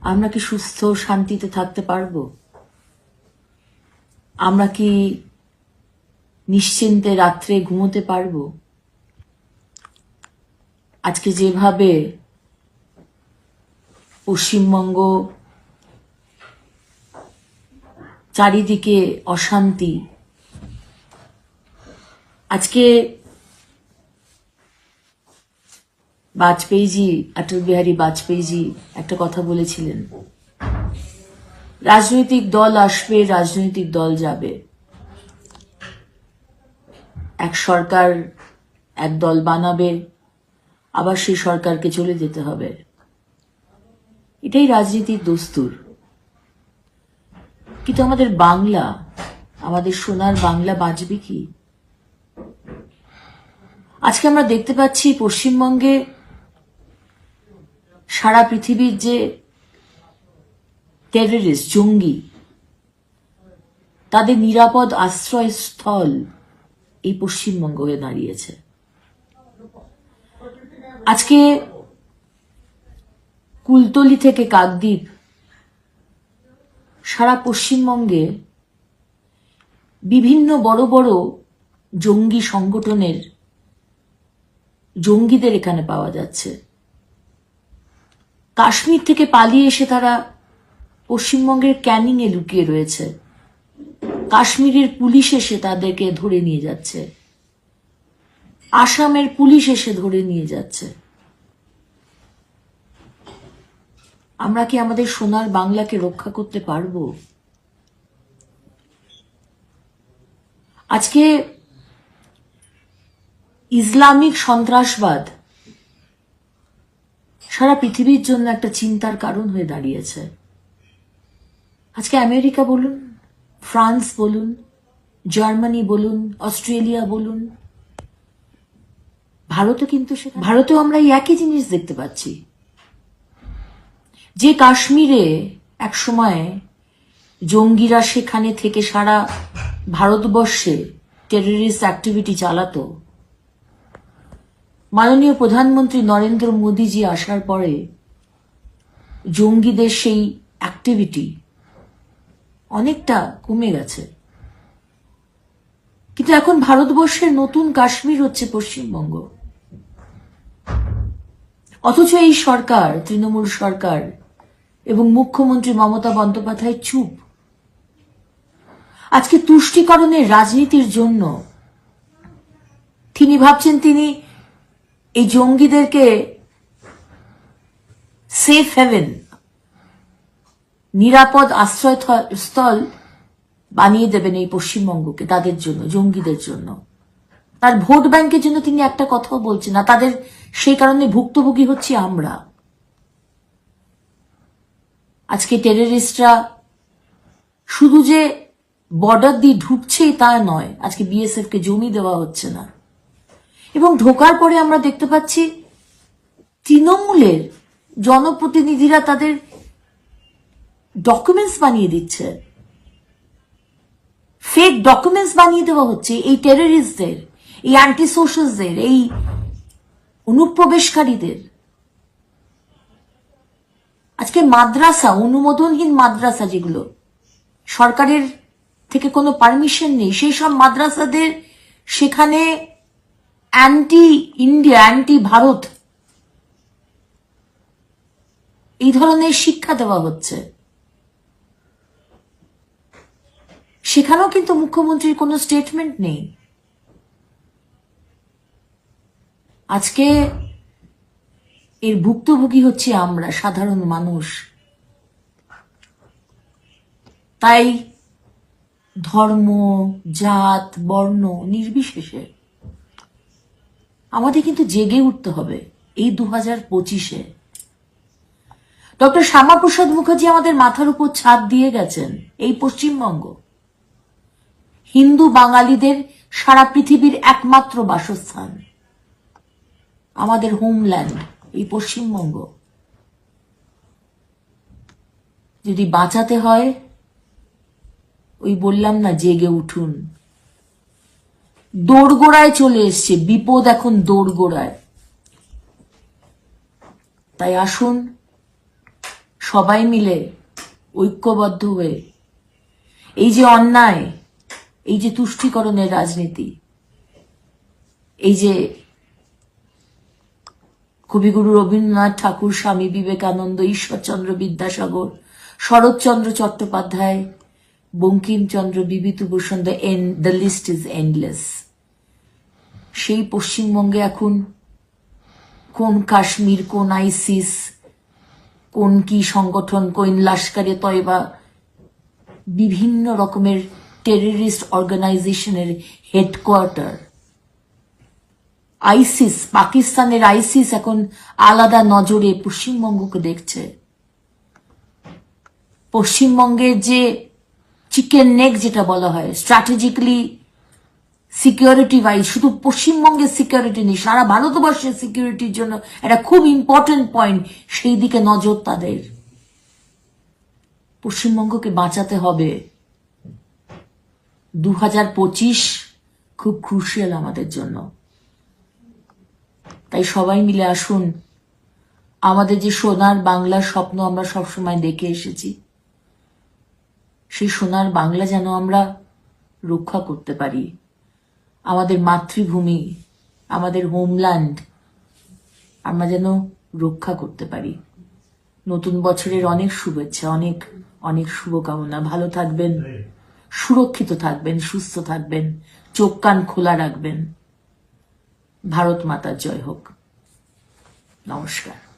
আমরা কি সুস্থ শান্তিতে থাকতে পারব? আমরা কি নিশ্চিন্তে রাত্রে ঘুমোতে পারব? আজকে যেভাবে পশ্চিমবঙ্গ চারিদিকে অশান্তি, আজকে বাজপেয়ীজি অটল বিহারী বাজপেয়ীজি একটা কথা বলেছিলেন। রাজনৈতিক দল আসবে, রাজনৈতিক দল যাবে। এক সরকার এক দল বানাবে, আবার সেই সরকারকে চলে যেতে হবে। এটাই রাজনীতির দস্তুর। কিন্তু আমাদের বাংলা, আমাদের সোনার বাংলা বাঁচবে কি? আজকে আমরা দেখতে পাচ্ছি পশ্চিমবঙ্গে সারা পৃথিবীর যে টেররিস্ট জঙ্গি, তাদের নিরাপদ আশ্রয়স্থল এই পশ্চিমবঙ্গ হয়ে দাঁড়িয়েছে। আজকে কুলতলি থেকে কাকদ্বীপ সারা পশ্চিমবঙ্গে বিভিন্ন বড় বড় জঙ্গি সংগঠনের জঙ্গিদের এখানে পাওয়া যাচ্ছে। কাশ্মীর থেকে পালিয়ে এসে তারা পশ্চিমবঙ্গের ক্যানিং এ লুকিয়ে রয়েছে। কাশ্মীরের পুলিশ এসে তাদেরকে ধরে নিয়ে যাচ্ছে। আসামের পুলিশ এসে ধরে নিয়ে যাচ্ছে। আমরা কি আমাদের সোনার বাংলাকে রক্ষা করতে পারব? আজকে ইসলামিক সন্ত্রাসবাদ সারা পৃথিবীর জন্য একটা চিন্তার কারণ হয়ে দাঁড়িয়েছে। আজকে আমেরিকা বলুন, ফ্রান্স বলুন, জার্মানি বলুন, অস্ট্রেলিয়া বলুন, ভারতও কিন্তু ভারতেও আমরা একই জিনিস দেখতে পাচ্ছি। যে কাশ্মীরে এক সময় জঙ্গিরা সেখানে থেকে সারা ভারতবর্ষে টেররিস্ট অ্যাক্টিভিটি চালাতো মাননীয় প্রধানমন্ত্রী নরেন্দ্র মোদীজি আসার পরে জঙ্গিদের সেই অ্যাক্টিভিটি অনেকটা কমে গেছে। কিন্তু এখন ভারতবর্ষের নতুন কাশ্মীর হচ্ছে পশ্চিমবঙ্গ। অথচ এই সরকার, তৃণমূল সরকার এবং মুখ্যমন্ত্রী মমতা বন্দ্যোপাধ্যায় চুপ। আজকে তুষ্টিকরণের রাজনীতির জন্য তিনি ভাবছেন তিনি এই জঙ্গিদেরকে সেফ হেভেন নিরাপদ আশ্রয় আশ্রয়স্থল বানিয়ে দেবেন এই পশ্চিমবঙ্গকে, তাদের জন্য, জঙ্গিদের জন্য। তার ভোট ব্যাংকের জন্য তিনি একটা কথাও বলছেন না, তাদের সেই কারণে ভুক্তভোগী হচ্ছি আমরা। আজকে টেররিস্টরা শুধু যে বর্ডার দিয়ে ঢুকছেই তা নয়, আজকে বিএসএফ কে জমি দেওয়া হচ্ছে না। এবং ঢোকার পরে আমরা দেখতে পাচ্ছি তৃণমূলের জনপ্রতিনিধিরা তাদের ডকুমেন্টস বানিয়ে দিচ্ছে। ফেক ডকুমেন্টস বানিয়ে দেওয়া হচ্ছে এই টেররিস্টদের এই অ্যান্টি সোশ্যালসদের এই অনুপ্রবেশকারীদের। আজকে মাদ্রাসা, অনুমোদনহীন মাদ্রাসা যেগুলো, সরকারের থেকে কোনো পারমিশন নেই, সেই সব মাদ্রাসাদের সেখানে অ্যান্টি ইন্ডিয়া অ্যান্টি ভারত এই ধরনের শিক্ষা দেওয়া হচ্ছে। সেখানেও কিন্তু মুখ্যমন্ত্রীর কোনো স্টেটমেন্ট নেই। আজকে এর ভুক্তভোগী হচ্ছে আমরা, সাধারণ মানুষ। তাই ধর্ম, জাত, বর্ণ নির্বিশেষে আমাদের কিন্তু জেগে উঠতে হবে এই দু হাজার পঁচিশে। ডক্টর শ্যামাপ্রসাদ মুখার্জি আমাদের মাথার উপর ছাদ দিয়ে গেছেন এই পশ্চিমবঙ্গ। হিন্দু বাঙালিদের সারা পৃথিবীর একমাত্র বাসস্থান। আমাদের হোমল্যান্ড, এই পশ্চিমবঙ্গ। যদি বাঁচাতে হয়, ওই বললাম না, জেগে উঠুন। দোরগোড়ায় চলে এসছে। বিপদ এখন দোরগোড়ায়। তাই আসুন, সবাই মিলে ঐক্যবদ্ধ হয়ে এই যে অন্যায়, এই যে তুষ্টিকরণের রাজনীতি, এই যে Kabiguru Rabindranath Thakur, Swami Vivekananda, Ishwarchandra Vidyasagar, Saratchandra Chattopadhyay, Bankimchandra, Bibhutibhushan then the list is endless সেই পশ্চিমবঙ্গে এখন কোন কাশ্মীর, কোন আইসিস, কোন কি সংগঠন, কোন লাস্কারে তয়বা বিভিন্ন রকমের টেররিস্ট অর্গানাইজেশনের হেডকোয়ার্টার আইসিস, পাকিস্তানের আইসিস এখন আলাদা নজরে পশ্চিমবঙ্গকে দেখছে। পশ্চিমবঙ্গের যে চিকেন নেক যেটা বলা হয় স্ট্র্যাটেজিক্যালি সিকিউরিটি ওয়াইজ শুধু পশ্চিমবঙ্গের সিকিউরিটি নেই, সারা ভারতবর্ষের সিকিউরিটির জন্য একটা খুব ইম্পর্টেন্ট পয়েন্ট সেই দিকে নজর তাদের। পশ্চিমবঙ্গকে বাঁচাতে হবে। দু হাজার পঁচিশ খুব ক্রুশিয়াল আমাদের জন্য। তাই সবাই মিলে আসুন। আমাদের যে সোনার বাংলার স্বপ্ন আমরা সবসময় দেখে এসেছি, সেই সোনার বাংলা যেন আমরা রক্ষা করতে পারি। আমাদের মাতৃভূমি, আমাদের হোমল্যান্ড আমরা যেন রক্ষা করতে পারি। নতুন বছরের অনেক শুভেচ্ছা, অনেক অনেক শুভকামনা। ভালো থাকবেন, সুরক্ষিত থাকবেন, সুস্থ থাকবেন, চোখ কান খোলা রাখবেন। ভারত মাতার জয় হোক। নমস্কার।